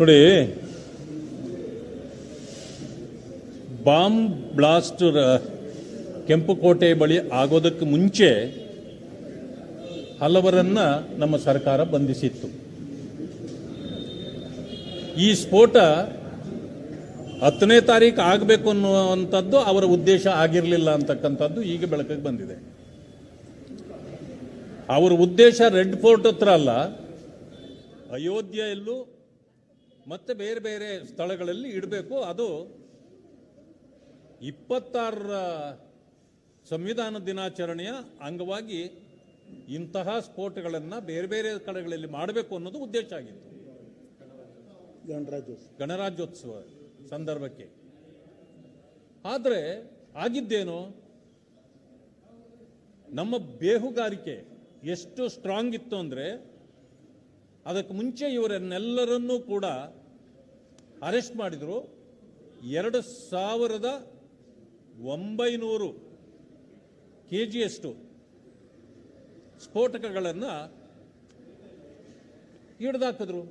ನೋಡಿ. Bomb blast ಕೆಂಪು ಕೆಂಪುಕೋಟೆ ಬಳಿ ಆಗೋದಕ್ಕೆ ಮುಂಚೆ ಹಲವರನ್ನ ನಮ್ಮ ಸರ್ಕಾರ ಬಂಧಿಸಿತ್ತು. ಈ ಸ್ಫೋಟ ಹತ್ತನೇ ತಾರೀಕು ಆಗಬೇಕು ಅನ್ನುವಂಥದ್ದು ಅವರ ಉದ್ದೇಶ ಆಗಿರಲಿಲ್ಲ ಅಂತಕ್ಕಂಥದ್ದು ಈಗ ಬೆಳಕಿಗೆ ಬಂದಿದೆ. ಅವರ ಉದ್ದೇಶ ರೆಡ್ ಫೋರ್ಟ್ ಹತ್ರ ಅಲ್ಲ, ಅಯೋಧ್ಯೆಯಲ್ಲೂ ಮತ್ತೆ ಬೇರೆ ಬೇರೆ ಸ್ಥಳಗಳಲ್ಲಿ ಇಡಬೇಕು. ಅದು ಇಪ್ಪತ್ತಾರರ ಸಂವಿಧಾನ ದಿನಾಚರಣೆಯ ಅಂಗವಾಗಿ ಇಂತಹ ಸ್ಫೋಟಗಳನ್ನು ಬೇರೆ ಬೇರೆ ಕಡೆಗಳಲ್ಲಿ ಮಾಡಬೇಕು ಅನ್ನೋದು ಉದ್ದೇಶ ಆಗಿತ್ತು. ಗಣರಾಜ್ಯೋತ್ಸವ. ಗಣರಾಜ್ಯೋತ್ಸವ ಸಂದರ್ಭಕ್ಕೆ. ಆದರೆ ಆಗಿದ್ದೇನು? ನಮ್ಮ ಬೇಹುಗಾರಿಕೆ ಎಷ್ಟು ಸ್ಟ್ರಾಂಗ್ ಇತ್ತು ಅಂದರೆ ಅದಕ್ಕೆ ಮುಂಚೆ ಇವರನ್ನೆಲ್ಲರನ್ನೂ ಕೂಡ ಅರೆಸ್ಟ್ ಮಾಡಿದರು. ಎರಡು ಸಾವಿರದ ಒಂಬೈನೂರು ಕೆ ಜಿಯಷ್ಟು ಸ್ಫೋಟಕಗಳನ್ನು ಹಿಡಿದಾಕಿದ್ರು.